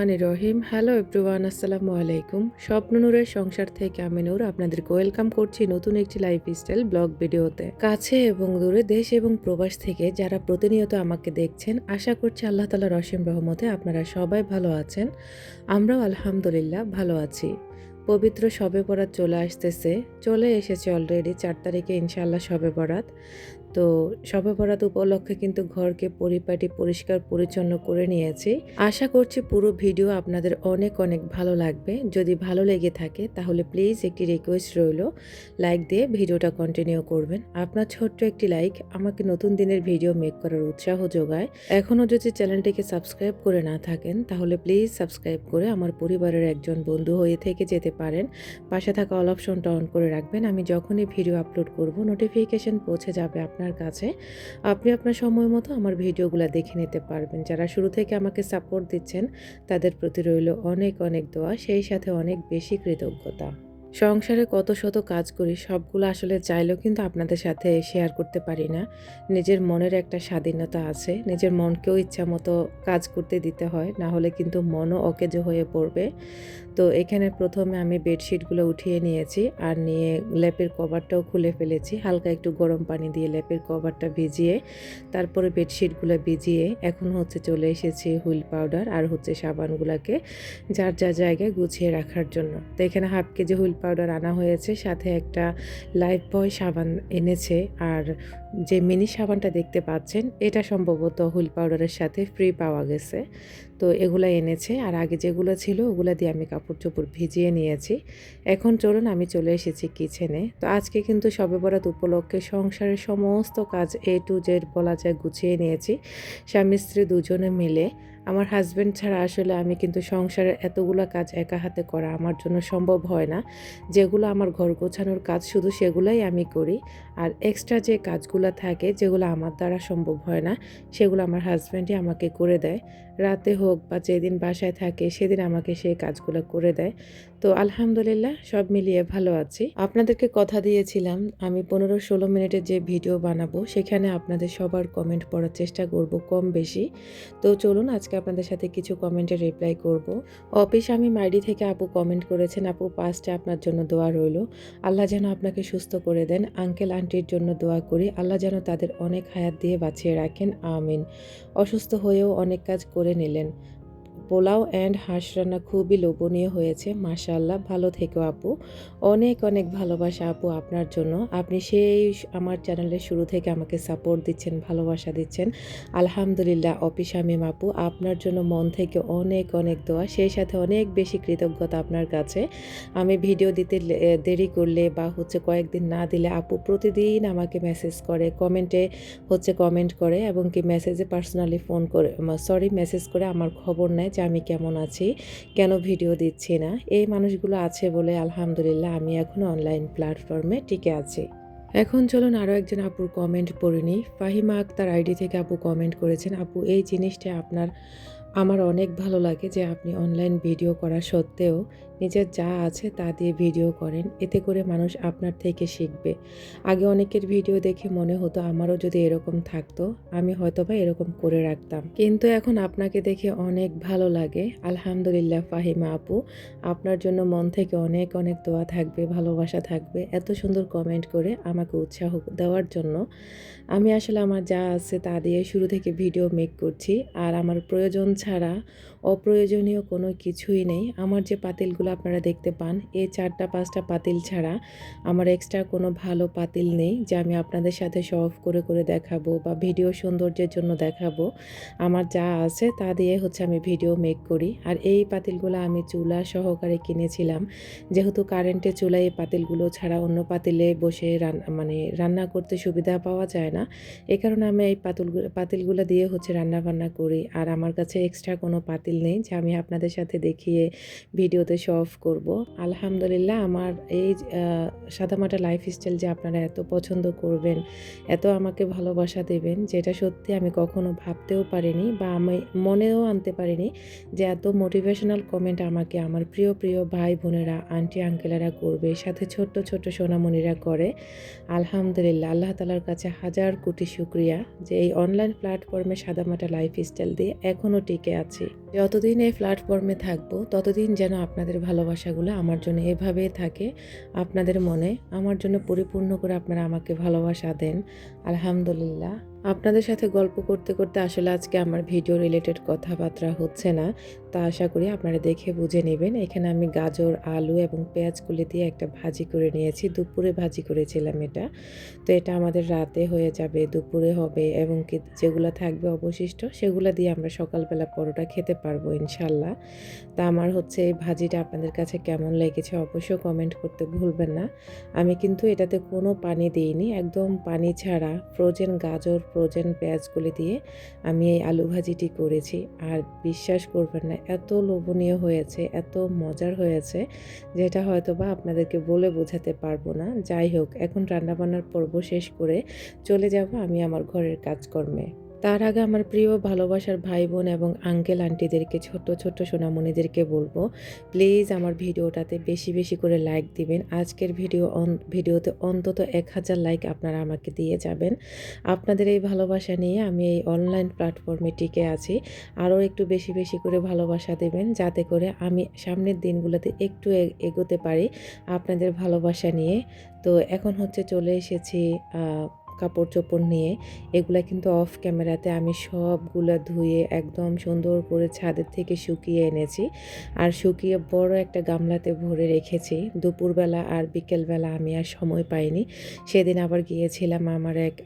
রহমান রহিম। Hello everyone আসসালামু আলাইকুম। স্বপ্ন নূরের সংসার থেকে আমি নূর। আপনাদেরকে ওয়েলকাম করছি নতুন একটি লাইফ স্টাইল ব্লগ ভিডিওতে কাছে এবং দূরে দেশ এবং প্রবাস থেকে যারা প্রতিনিয়ত আমাকে দেখছেন, আশা করছি আল্লাহ তালা রসিম রহমতে আপনারা সবাই ভালো আছেন। আমরাও আলহামদুলিল্লাহ ভালো আছি। পবিত্র শবে বরাত চলে আসতেছে। চলে এসেছে অলরেডি চার তারিখে ইনশাআল্লাহ শবে বরাত। তো শবে বরাত উপলক্ষে কিন্তু ঘরকে পরিপাটি পরিষ্কার পরিচ্ছন্ন করে নিয়েছি। আশা করছি পুরো ভিডিও আপনাদের অনেক অনেক ভালো লাগবে। যদি ভালো লেগে থাকে তাহলে প্লিজ একটি রিকোয়েস্ট রইল। লাইক দিয়ে ভিডিওটা কন্টিনিউ করবেন। আপনার ছোট্ট একটি লাইক আমাকে নতুন দিনের ভিডিও মেক করার উৎসাহ যোগায়। এখনও যদি চ্যানেলটিকে সাবস্ক্রাইব করে না থাকেন, তাহলে প্লিজ সাবস্ক্রাইব করে আমার পরিবারের একজন বন্ধু হয়ে থেকে যেতে পারেন। পাশে থাকা অল অপশনটা অন করে রাখবেন। আমি যখনই ভিডিও আপলোড করব নোটিফিকেশন পৌঁছে যাবে আপনার কাছে, আপনি আপনার সময় মতো আমার ভিডিওগুলো দেখে নিতে পারবেন। যারা শুরু থেকে আমাকে সাপোর্ট দিচ্ছেন, তাদের প্রতি রইল অনেক অনেক দোয়া, সেই সাথে অনেক বেশি কৃতজ্ঞতা। সংসারে কত শত কাজ করি, সবগুলো আসলে চাইলেও কিন্তু আপনাদের সাথে শেয়ার করতে পারি না। নিজের মনের একটা স্বাধীনতা আছে, নিজের মনকেও ইচ্ছা মতো কাজ করতে দিতে হয়, না হলে কিন্তু মনও অকেজ হয়ে পড়বে। তো এখানে প্রথমে আমি বেডশিটগুলো উঠিয়ে নিয়েছি আর নিয়ে লেপের কভারটাও খুলে ফেলেছি। হালকা একটু গরম পানি দিয়ে লেপের কভারটা ভিজিয়ে, তারপরে বেডশিটগুলো ভিজিয়ে এখন হচ্ছে চলে এসেছি হুইল পাউডার আর হচ্ছে সাবানগুলোকে যার যা জায়গায় গুছিয়ে রাখার জন্য। তো এখানে হাফ কেজি হুইল পাউডার আনা হয়েছে, সাথে একটা লাইফ বয় সাবান এনেছে। আর যে মিনি সাবানটা দেখতে পাচ্ছেন, এটা সম্ভবত হুইল পাউডারের সাথে ফ্রি পাওয়া গেছে। তো এগুলো এনেছে, আর আগে যেগুলো ছিল, ওগুলো দিয়ে আমি কাপড় চোপড় ভিজিয়ে নিয়েছি। এখন চলুন, আমি চলে এসেছি কিচেনে তো আজকে কিন্তু সবে বরাত উপলক্ষে সংসারের সমস্ত কাজ এ টু জেড বলা যায় গুছিয়ে নিয়েছি। স্বামী স্ত্রী দুজনে মিলে আমার হাজব্যান্ড ছাড়া আসলে আমি কিন্তু সংসারের এতগুলো কাজ একা হাতে করা আমার জন্য সম্ভব হয় না। যেগুলো আমার ঘর গোছানোর কাজ শুধু সেগুলোই আমি করি। আর এক্সট্রা যে কাজগুলো থাকে, যেগুলো আমার দ্বারা সম্ভব হয় না, সেগুলো আমার হাজব্যান্ডই আমাকে করে দেয়। রাতে হোক বা যেদিন বাসায় থাকে, সেদিন আমাকে সেই কাজগুলো করে দেয়। তো আলহামদুলিল্লাহ, সব মিলিয়ে ভালো আছি। আপনাদেরকে কথা দিয়েছিলাম, আমি পনেরো ষোলো মিনিটের যে ভিডিও বানাবো, সেখানে আপনাদের সবার কমেন্ট পড়ার চেষ্টা করব কম বেশি। তো চলুন, আজকে আপনাদের সাথে কিছু কমেন্টের রিপ্লাই করব। অফিস আমি মাইডি থেকে আপু কমেন্ট করেছেন, আপু পাঁচটা আপনার জন্য দোয়া রইল। আল্লাহ যেন আপনাকে সুস্থ করে দেন। আঙ্কেল আন্টির জন্য দোয়া করি। আল্লাহ যেন তাদের অনেক হায়াত দিয়ে বাঁচিয়ে রাখেন। আমিন। অসুস্থ হয়েও অনেক কাজ করে নিলেন। পোলাও অ্যান্ড হাঁস রান্না খুবই লোভনীয় হয়েছে। মাশাল্লাহ ভালো থেকো আপু। অনেক অনেক ভালোবাসা আপু আপনার জন্য। আপনি সেই আমার চ্যানেলের শুরু থেকে আমাকে সাপোর্ট দিচ্ছেন, ভালোবাসা দিচ্ছেন। আলহামদুলিল্লাহ, অফিস আমিম আপু, আপনার জন্য মন থেকে অনেক অনেক দোয়া। সেই সাথে অনেক বেশি কৃতজ্ঞতা আপনার কাছে। আমি ভিডিও দিতে দেরি করলে বা হচ্ছে কয়েকদিন না দিলে আপু প্রতিদিন আমাকে মেসেজ করে কমেন্টে হচ্ছে কমেন্ট করে এবং কি মেসেজে পার্সোনালি ফোন করে সরি মেসেজ করে আমার খবর নেয় যে আমি কেমন আছি, কেন ভিডিও দিচ্ছি না? এই মানুষগুলো আছে বলে আলহামদুলিল্লাহ আমি এখন অনলাইন প্ল্যাটফর্মে টিকে আছি। এখন চলুন আরও একজন আপুর কমেন্ট পড়ে নিই। ফাহিমা আক্তার আইডি থেকে আপু কমেন্ট করেছেন, আপু, এই জিনিসটা আপনার, আমার অনেক ভালো লাগে যে আপনি অনলাইন ভিডিও করা সত্ত্বেও নিজের যা আছে তা দিয়ে ভিডিও করেন। এতে করে মানুষ আপনার থেকে শিখবে। আগে অনেকের ভিডিও দেখে মনে হতো আমারও যদি এরকম থাকতো, আমি হয়তো বা এরকম করে রাখতাম। কিন্তু এখন আপনাকে দেখে অনেক ভালো লাগে। আলহামদুলিল্লাহ ফাহিমা আপু, আপনার জন্য মন থেকে অনেক অনেক দোয়া থাকবে, ভালোবাসা থাকবে। এত সুন্দর কমেন্ট করে আমাকে উৎসাহ দেওয়ার জন্য আমি আসলে আমার যা আছে তা দিয়ে শুরু থেকে ভিডিও মেক করছি। আর আমার প্রয়োজন ছাড়া অপ্রয়োজনীয় কোনো কিছুই নেই। আমার যে পাতিলগুলো আপনারা দেখতে পান এই চারটা পাঁচটা পাতিল ছাড়া আমার এক্সট্রা কোনো ভালো পাতিল নেই, যে আমি আপনাদের সাথে শো অফ করে করে দেখাবো বা ভিডিও সৌন্দর্যের জন্য দেখাবো। আমার যা আছে তা দিয়ে হচ্ছে আমি ভিডিও মেক করি। আর এই পাতিলগুলো আমি চুলা সহকারে কিনেছিলাম। যেহেতু কারেন্টে চুলায় এই পাতিলগুলো ছাড়া অন্য পাতিলে বসে রান্না মানে রান্না করতে সুবিধা পাওয়া যায় না। এ কারণে আমি এই পাতিলগুলো পাতিলগুলো দিয়ে হচ্ছে রান্না বান্না করি। আর আমার কাছে এক্সট্রা কোনো পাতিল নেই যে আমি আপনাদের সাথে দেখিয়ে ভিডিওতে শো অফ করব। আলহামদুলিল্লাহ আমার এই সাদামাটা লাইফস্টাইল যে আপনারা এত পছন্দ করবেন, এত আমাকে ভালোবাসা দেবেন, যেটা সত্যি আমি কখনো ভাবতেও পারিনি বা আমি মনেও আনতে পারিনি যে এত মোটিভেশনাল কমেন্ট আমাকে আমার প্রিয় প্রিয় ভাই বোনেরা আন্টি আঙ্কেলেরা করবে, সাথে ছোট্ট ছোট্ট সোনামণিরা করে। আলহামদুলিল্লাহ, আল্লাহ তালার কাছে হাজার কোটি শুক্রিয়া যে এই অনলাইন প্ল্যাটফর্মে সাদামাটা লাইফস্টাইল দিয়ে এখনও টিকে আছি। যতদিন এই প্ল্যাটফর্মে থাকব, ততদিন যেন আপনাদের ভালোবাসাগুলো আমার জন্য এভাবেই থাকে, আপনাদের মনে, আমার জন্য পরিপূর্ণ করে আপনারা আমাকে ভালোবাসা দেন। আলহামদুলিল্লাহ। আপনাদের সাথে গল্প করতে করতে আসলে আজকে আমার ভিডিও রিলেটেড কথাবার্তা হচ্ছে না। তা আশা করি আপনারা দেখে বুঝে নেবেন। এখানে আমি গাজর, আলু এবং পেঁয়াজগুলি দিয়ে একটা ভাজি করে নিয়েছি। দুপুরে ভাজি করেছিলাম এটা। তো এটা আমাদের রাতে হয়ে যাবে, দুপুরে হবে এবং কি যেগুলো থাকবে অবশিষ্ট সেগুলো দিয়ে আমরা সকালবেলা পরোটা খেতে পারব ইনশাল্লাহ। তা আমার হচ্ছে এই ভাজিটা আপনাদের কাছে কেমন লেগেছে অবশ্যই কমেন্ট করতে ভুলবেন না। আমি কিন্তু এটাতে কোনো পানি দিইনি, একদম পানি ছাড়া ফ্রোজেন গাজর ফ্রোজেন পেঁয়াজগুলি দিয়ে আমি এই আলু ভাজিটি করেছি। আর বিশ্বাস করবেন না এত লোভনীয় হয়েছে, এত মজার হয়েছে, যেটা হয়তো বা আপনাদেরকে বলে বোঝাতে পারব না। যাই হোক, এখন রান্নাবান্নার পর্ব শেষ করে চলে যাব আমি আমার ঘরের কাজকর্মে। তার আগে আমার প্রিয় ভালোবাসার ভাই বোন এবং আঙ্কেল আন্টিদেরকে ছোট ছোট সোনামণিদেরকে বলব প্লিজ আমার ভিডিওটাতে বেশি বেশি করে লাইক দিবেন। আজকের ভিডিও ভিডিওতে অন্তত এক হাজার লাইক আপনারা আমাকে দিয়ে যাবেন। আপনাদের এই ভালোবাসা নিয়ে আমি এই অনলাইন প্ল্যাটফর্মে টিকে আছি। আরও একটু বেশি বেশি করে ভালোবাসা দেবেন, যাতে করে আমি সামনের দিনগুলোতে একটু এগোতে পারি আপনাদের ভালোবাসা নিয়ে। তো এখন হচ্ছে চলে এসেছি কাপড় চোপড় নিয়ে, এগুলা কিন্তু অফ ক্যামেরাতে আমি সবগুলা ধুয়ে একদম সুন্দর করে ছাদের থেকে শুকিয়ে এনেছি। আর শুকিয়ে বড় একটা গামলাতে ভরে রেখেছি। দুপুরবেলা আর বিকেলবেলা আমি আর সময় পাইনি। সেদিন আবার গিয়েছিলাম আমার এক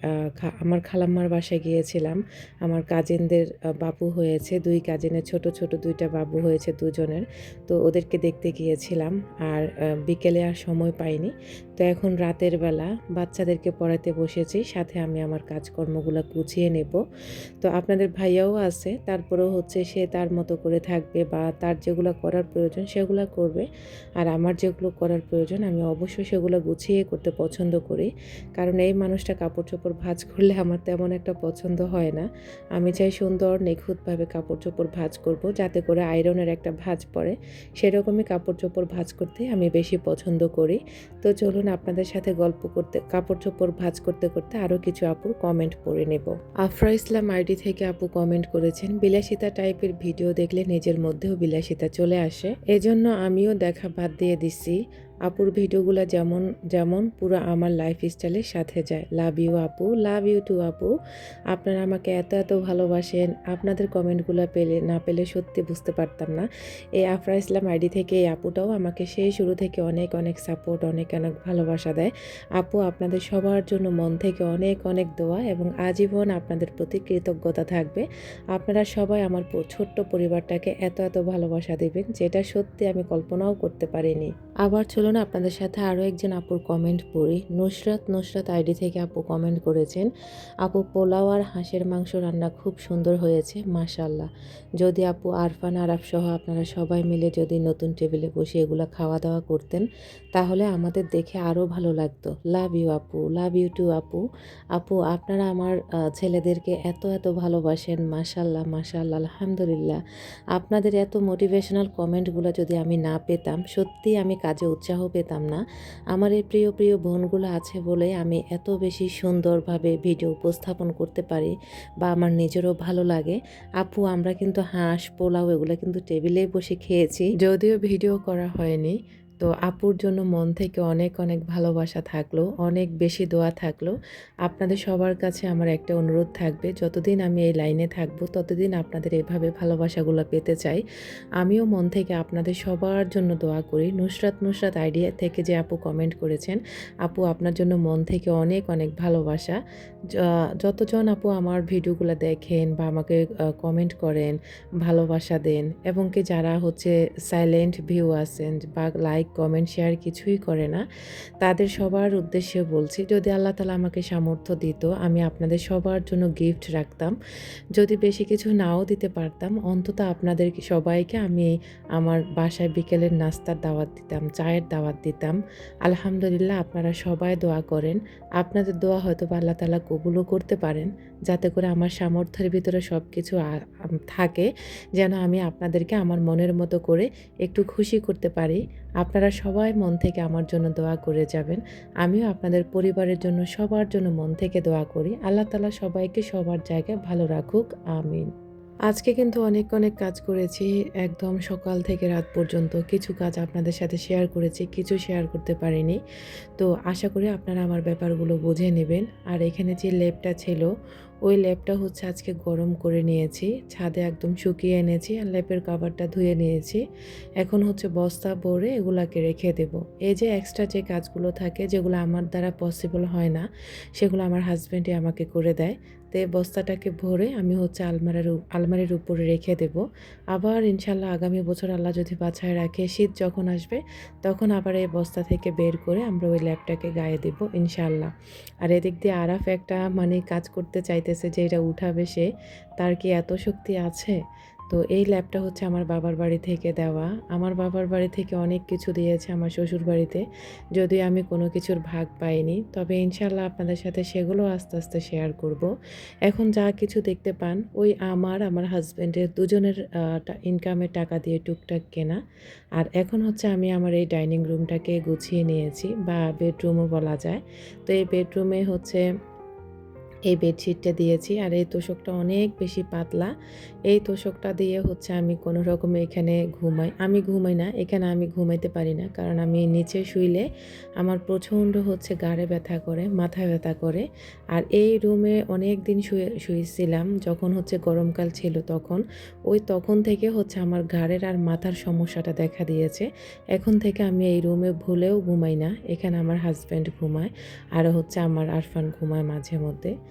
আমার খালাম্মার বাসায় গিয়েছিলাম। আমার কাজিনদের বাবু হয়েছে, দুই কাজিনের ছোট ছোট দুইটা বাবু হয়েছে দুজনের। তো ওদেরকে দেখতে গিয়েছিলাম আর বিকেলে আর সময় পাইনি। তো এখন রাতের বেলা বাচ্চাদেরকে পড়াতে বসেছি। সাথে আমি আমার কাজকর্মগুলো গুছিয়ে নেব। তো আপনাদের ভাইয়াও আছে, তারপরেও হচ্ছে সে তার মতো করে থাকবে বা তার যেগুলো করার প্রয়োজন সেগুলো করবে। আর আমার যেগুলো করার প্রয়োজন আমি অবশ্যই সেগুলো গুছিয়ে করতে পছন্দ করি। কারণ এই মানুষটা কাপড় চোপড় ভাঁজ করলে আমার তেমন একটা পছন্দ হয় না। আমি চাই সুন্দর, নিখুঁতভাবে কাপড় চোপড় ভাঁজ করব যাতে করে আয়রনের একটা ভাঁজ পড়ে। সেরকমই কাপড় চোপড় ভাঁজ করতে আমি বেশি পছন্দ করি। তো চলুন আপনাদের সাথে গল্প করতে কাপড় চোপড় ভাঁজ করতে করতে আরও কিছু আপুর কমেন্ট পড়ে নেব। আফরা ইসলাম আইডি থেকে আপু কমেন্ট করেছেন, বিলাসিতা টাইপের ভিডিও দেখলে নিজের মধ্যেও বিলাসিতা চলে আসে। এজন্য আমিও দেখা বাদ দিয়ে দিছি। আপুর ভিডিওগুলো যেমন যেমন পুরো আমার লাইফ স্টাইলের সাথে যায়। লাভ ইউ আপু। লাভ ইউ টু আপু। আপনারা আমাকে এত এত ভালোবাসেন। আপনাদের কমেন্টগুলো পেলে, না পেলে সত্যি বুঝতে পারতাম না। এই আফরা ইসলাম আইডি থেকে এই আপুটাও আমাকে সেই শুরু থেকে অনেক অনেক সাপোর্ট অনেক অনেক ভালোবাসা দেয়। আপু, আপনাদের সবার জন্য মন থেকে অনেক অনেক দোয়া এবং আজীবন আপনাদের প্রতি কৃতজ্ঞতা থাকবে। আপনারা সবাই আমার ছোট্ট পরিবারটাকে এত এত ভালোবাসা দেবেন, যেটা সত্যি আমি কল্পনাও করতে পারিনি। আবার চলুন আপনাদের সাথে আরও একজন আপুর কমেন্ট পড়ি। নুসরাত নুসরাত আইডি থেকে আপু কমেন্ট করেছেন, আপু, পোলাও আর হাঁসের মাংস রান্না খুব সুন্দর হয়েছে মাশাল্লাহ যদি আপু আরফান, আরাফ সহ আপনারা সবাই মিলে যদি নতুন টেবিলে বসে এগুলো খাওয়া দাওয়া করতেন, তাহলে আমাদের দেখে আরও ভালো লাগতো। লাভ ইউ আপু। লাভ ইউ টু আপু। আপু, আপনারা আমার ছেলেদেরকে এত এত ভালোবাসেন মাশাল্লাহ মাশাল্লাহ আলহামদুলিল্লাহ। আপনাদের এত মোটিভেশনাল কমেন্টগুলো যদি আমি না পেতাম সত্যি আমি কাজে উৎসাহ পেতাম না। আমার এই প্রিয় প্রিয় বোনগুলো আছে বলে আমি এত বেশি সুন্দরভাবে ভিডিও উপস্থাপন করতে পারি বা আমার নিজেরও ভালো লাগে। আপু, আমরা কিন্তু হাঁস, পোলাও এগুলো কিন্তু টেবিলে বসে খেয়েছি। যদিও ভিডিও করা হয়নি তো আপুর জন্য মন থেকে অনেক অনেক ভালোবাসা থাকল, অনেক বেশি দোয়া থাকল। আপনাদের সবার কাছে আমার একটা অনুরোধ থাকবে, যতদিন আমি এই লাইনে থাকব, ততদিন আপনাদের এভাবে ভালোবাসাগুলো পেতে চাই। আমিও মন থেকে আপনাদের সবার জন্য দোয়া করি। নুসরাত নুসরাত আইডিয়া থেকে যে আপু কমেন্ট করেছেন, আপু আপনার জন্য মন থেকে অনেক অনেক ভালোবাসা। যতজন আপু আমার ভিডিওগুলো দেখেন বা আমাকে কমেন্ট করেন, ভালোবাসা দেন, এবং কি যারা হচ্ছে সাইলেন্ট ভিউ আছেন বা লাইক কমেন্ট শেয়ার কিছুই করে না। তাদের সবার উদ্দেশ্যে বলছি, যদি আল্লাহ তালা আমাকে সামর্থ্য দিত, আমি আপনাদের সবার জন্য গিফট রাখতাম। যদি বেশি কিছু নাও দিতে পারতাম, অন্তত আপনাদের সবাইকে আমি আমার বাসায় বিকেলের নাস্তার দাওয়াত দিতাম, চায়ের দাওয়াত দিতাম। আলহামদুলিল্লাহ, আপনারা সবাই দোয়া করেন। আপনাদের দোয়া হয়তো বা আল্লাহ তালা কবুলও করতে পারেন। যাতে করে আমার সামর্থ্যের ভিতরে সব কিছু থাকে, যেন আমি আপনাদেরকে আমার মনের মতো করে একটু খুশি করতে পারি। আপনারা সবাই মন থেকে আমার জন্য দোয়া করে যাবেন। আমিও আপনাদের পরিবারের জন্য সবার জন্য মন থেকে দোয়া করি। আল্লাহ তালা সবাইকে সবার জায়গায় ভালো রাখুক। আমিন। আজকে কিন্তু অনেক, অনেক কাজ করেছি। একদম সকাল থেকে রাত পর্যন্ত কিছু কাজ আপনাদের সাথে শেয়ার করেছি, কিছু শেয়ার করতে পারিনি। তো আশা করি আপনারা আমার ব্যাপারগুলো বুঝে নেবেন। আর এখানে যে লেপটা ছিল, ওই লেপটা হচ্ছে আজকে গরম করে নিয়েছি। ছাদে একদম শুকিয়ে এনেছি আর লেপের কভারটা ধুয়ে নিয়েছি। এখন হচ্ছে বস্তা ভরে এগুলাকে রেখে দেব। এই যে এক্সট্রা যে কাজগুলো থাকে যেগুলো আমার দ্বারা পসিবল হয় না, সেগুলো আমার হাসব্যান্ডই আমাকে করে দেয়। তো বস্তাটাকে ভরে আমি হচ্ছে আলমারির আলমারির উপরে রেখে দেব। আবার ইনশাল্লাহ আগামী বছর আল্লাহ যদি বাছায় রাখে, শীত যখন আসবে তখন আবার এই বস্তা থেকে বের করে আমরা ওই ল্যাপটাকে গায়ে দেব ইনশাল্লাহ আর এদিক দিয়ে আরাফ একটা মানে কাজ করতে চাইতেছে যে এটা উঠাবে সে। তার কি এত শক্তি আছে? তো এই ল্যাপটা হচ্ছে আমার বাবার বাড়ি থেকে দেওয়া। আমার বাবার বাড়ি থেকে অনেক কিছু দিয়েছে আমার শ্বশুর বাড়িতে। যদিও আমি কোনো কিছুর ভাগ পাইনি। তবে ইনশাল্লাহ আপনাদের সাথে সেগুলো আস্তে, আস্তে শেয়ার করব। এখন যা কিছু দেখতে পান ওই আমার, আমার হাজব্যান্ডের দুজনের ইনকামের টাকা দিয়ে টুকটাক কেনা। আর এখন হচ্ছে আমি আমার এই ডাইনিং রুমটাকে গুছিয়ে নিয়েছি বা বেডরুমও বলা যায়। তো এই বেডরুমে হচ্ছে এই বেডশিটটা দিয়েছি আর এই তোষকটা অনেক বেশি পাতলা। এই তোষকটা দিয়ে হচ্ছে আমি কোনো রকমে এখানে ঘুমাই। আমি ঘুমাই না, এখানে আমি ঘুমাইতে পারি না। কারণ আমি নিচে শুইলে আমার প্রচণ্ড হচ্ছে গাড়ে ব্যথা করে, মাথায় ব্যথা করে। আর এই রুমে অনেক দিন শুয়ে শুয়েছিলাম যখন হচ্ছে গরমকাল ছিল তখন। ওই তখন থেকে হচ্ছে আমার ঘাড়ের আর মাথার সমস্যাটা দেখা দিয়েছে। এখন থেকে আমি এই রুমে ভুলেও ঘুমাই না। এখানে আমার হাজব্যান্ড ঘুমায়। আর হচ্ছে আমার আরফান ঘুমায় মাঝে মধ্যে।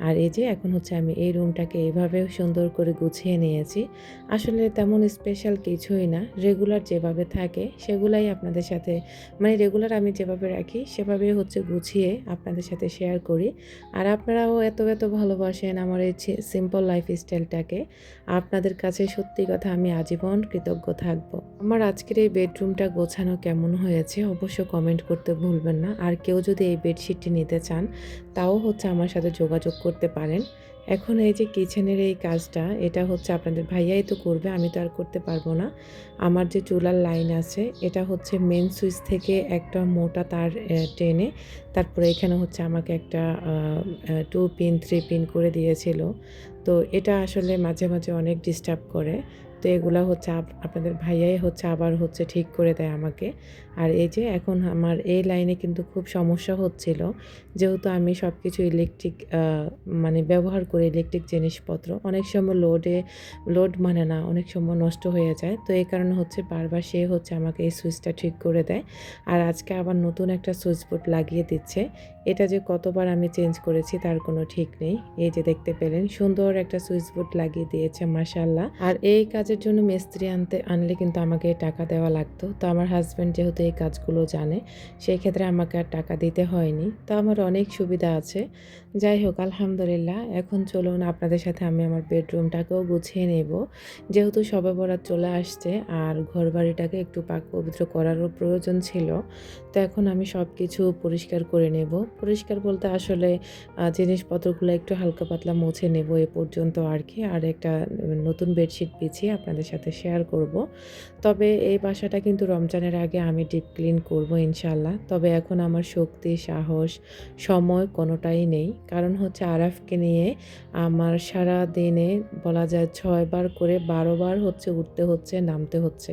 আর এই যে এখন হচ্ছে আমি এই রুমটাকে এভাবে সুন্দর করে গুছিয়ে নিয়েছি। আসলে তেমন স্পেশাল কিছুই না। রেগুলার যেভাবে থাকে সেগুলাই আপনাদের সাথে মানে রেগুলার আমি যেভাবে রাখি সেভাবেই হচ্ছে গুছিয়ে আপনাদের সাথে শেয়ার করি। আর আপনারাও এত, এত ভালোবাসেন আমার এই সিম্পল লাইফস্টাইলটাকে। আপনাদের কাছে সত্যি কথা আমি আজীবন কৃতজ্ঞ থাকব। আমার আজকের এই বেডরুমটা গোছানো কেমন হয়েছে অবশ্য কমেন্ট করতে ভুলবেন না। আর কেউ যদি এই বেডশিটটি নিতে চান তাও হচ্ছে আমার সাথে যোগাযোগ করতে পারেন। এখন এই যে কিচেনের এই কাজটা এটা হচ্ছে আপনাদের ভাইয়াই তো করবে আমি তো আর করতে পারব না। আমার যে চুলার লাইন আছে এটা হচ্ছে মেন সুইচ থেকে একটা মোটা তার টেনে তারপরে এখানে হচ্ছে আমাকে একটা 2 পিন থ্রি পিন করে দিয়েছিল। তো এটা আসলে মাঝে, মাঝে অনেক ডিস্টার্ব করে। তো এগুলা হচ্ছে আপনাদের ভাইয়াই হচ্ছে আবার হচ্ছে ঠিক করে দেয় আমাকে। আর এই যে এখন আমার এই লাইনে কিন্তু খুব সমস্যা হচ্ছিল। যেহেতু আমি সবকিছু ইলেকট্রিক মানে ব্যবহার করি ইলেকট্রিক জিনিসপত্র। অনেক সময় লোডে লোড মানে না, অনেক সময় নষ্ট হয়ে যায়। তো এই কারণে হচ্ছে বারবার সে হচ্ছে আমাকে এই সুইচটা ঠিক করে দেয়। আর আজকে আবার নতুন একটা সুইচ বোর্ড লাগিয়ে দিচ্ছে। এটা যে কতবার আমি চেঞ্জ করেছি তার কোনো ঠিক নেই। এই যে দেখতে পেলেন সুন্দর একটা সুইচ বোর্ড লাগিয়ে দিয়েছে মাশাআল্লাহ। আর এই কাজের জন্য মিস্ত্রি আনতে আনলে কিন্তু আমাকে টাকা দেওয়া লাগতো। তো আমার হাজব্যান্ড যেহেতু এই কাজগুলো জানে, সেই ক্ষেত্রে আমাকে আর টাকা দিতে হয়নি। তো আমার অনেক সুবিধা আছে। যাই হোক আলহামদুলিল্লাহ এখন চলুন আপনাদের সাথে আমি আমার বেডরুমটাকেও গুছিয়ে নেব। যেহেতু শবে বরাত চলে আসছে আর ঘরবাড়িটাকে একটু পাক পবিত্র করারও প্রয়োজন ছিল। তো এখন আমি সব কিছু পরিষ্কার করে নেব। পরিষ্কার বলতে আসলে জিনিসপত্রগুলো একটু হালকা পাতলা মুছে নেব এ পর্যন্ত আর কি আর একটা নতুন বেডশিট বিছিয়ে আপনাদের সাথে শেয়ার করব। তবে এই বাসাটা কিন্তু রমজানের আগে আমি ডিপ ক্লিন করব ইনশাআল্লাহ। তবে এখন আমার শক্তি, সাহস, সময় কোনোটাই নেই। কারণ হচ্ছে আরাফকে নিয়ে আমার সারাদিনে বলা যায় ৬ বার করে ১২ বার হচ্ছে উঠতে হচ্ছে, নামতে হচ্ছে।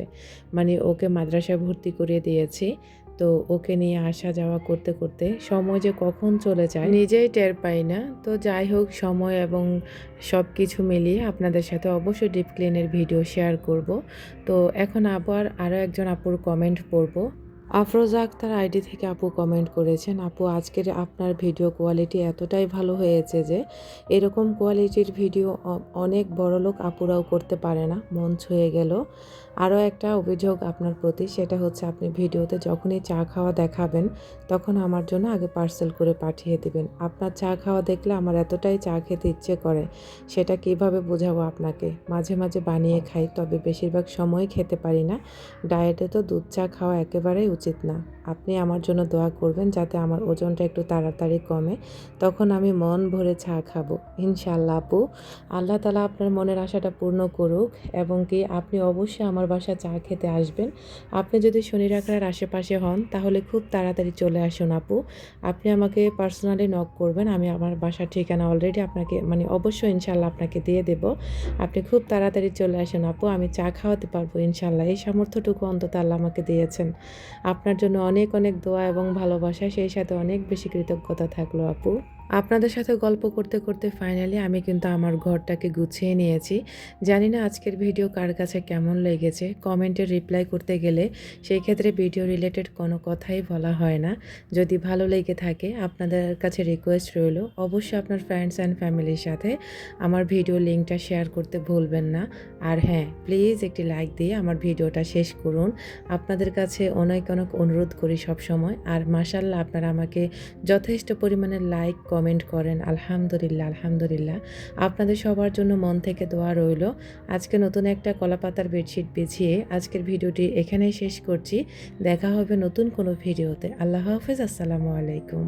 মানে ওকে মাদ্রাসায় ভর্তি করিয়ে দিয়েছি। তো ওকে নিয়ে আসা যাওয়া করতে, করতে সময় যে কখন চলে যায় নিজেই টের পাই না। তো যাই হোক সময় এবং সব কিছু মিলিয়ে আপনাদের সাথে অবশ্যই ডিপ ক্লিনের ভিডিও শেয়ার করব। তো এখন আবার আরও একজন আপুর কমেন্ট পড়ব। আফরোজা আক্তার আইডি থেকে আপু কমেন্ট করেছেন, আপু আজকের আপনার ভিডিও কোয়ালিটি এতটাই ভালো হয়েছে যে এরকম কোয়ালিটির ভিডিও অনেক বড়লোক আপুরাও করতে পারে না। মন ছুঁয়ে গেল। আরও একটা অভিযোগ আপনার প্রতি সেটা হচ্ছে আপনি ভিডিওতে যখনই চা খাওয়া দেখাবেন তখন আমার জন্য আগে পার্সেল করে পাঠিয়ে দিবেন। আপনার চা খাওয়া দেখলে আমার এতটাই চা খেতে ইচ্ছে করে সেটা কীভাবে বোঝাবো আপনাকে। মাঝে, মাঝে বানিয়ে খাই তবে বেশিরভাগ সময় খেতে পারি না। ডায়েটে তো দুধ চা খাওয়া একেবারেই উচিত না আপনি আমার জন্য দোয়া করবেন যাতে আমার ওজনটা একটু তাড়াতাড়ি কমে তখন আমি মন ভরে চা খাব ইনশাল্লাহ আপু আল্লাহ তালা আপনার মনের আশাটা পূর্ণ করুক এবং কি আপনি অবশ্যই আমার বাসায় চা খেতে আসবেন। আপনি যদি শনি রাখার আশেপাশে হন, তাহলে খুব তাড়াতাড়ি চলে আসুন আপু। আপনি আমাকে পার্সোনালি নক করবেন, আমি আমার বাসার ঠিকানা অলরেডি আপনাকে মানে অবশ্যই ইনশাল্লাহ আপনাকে দিয়ে দেব। আপনি খুব তাড়াতাড়ি চলে আসুন আপু, আমি চা খাওয়াতে পারব ইনশাল্লাহ এই সামর্থ্যটুকু অন্তত আল্লাহ আমাকে দিয়েছেন। আপনার জন্য অনেক অনেক দোয়া এবং ভালোবাসা, সেই সাথে অনেক বেশি কৃতজ্ঞতা থাকল আপু। আপনাদের সাথে গল্প করতে করতে ফাইনালি আমি কিন্তু আমার ঘরটাকে গুছিয়ে নিয়েছি। জানি না আজকের ভিডিও কার কাছে কেমন লেগেছে। কমেন্টে রিপ্লাই করতে গেলে সেই ক্ষেত্রে ভিডিও রিলেটেড কোনো কথাই বলা হয় না। যদি ভালো লেগে থাকে, আপনাদের কাছে রিকোয়েস্ট রইল, অবশ্যই আপনার ফ্রেন্ডস অ্যান্ড ফ্যামিলির সাথে আমার ভিডিও লিঙ্কটা শেয়ার করতে ভুলবেন না। আর হ্যাঁ প্লিজ একটি লাইক দিয়ে আমার ভিডিওটা শেষ করুন। আপনাদের কাছে অনেক অনেক অনুরোধ করি সব সময় আর মাসাল্লাহ আপনারা আমাকে যথেষ্ট পরিমাণে লাইক কমেন্ট করেন, আলহামদুলিল্লাহ আলহামদুলিল্লাহ। আপনাদের সবার জন্য মন থেকে দোয়া রইল। আজকে নতুন একটা কলাপাতার বেডশিট বিছিয়ে আজকের ভিডিওটি এখানেই শেষ করছি। দেখা হবে নতুন কোনো ভিডিওতে। আল্লাহ হাফেজ, আসসালামু আলাইকুম।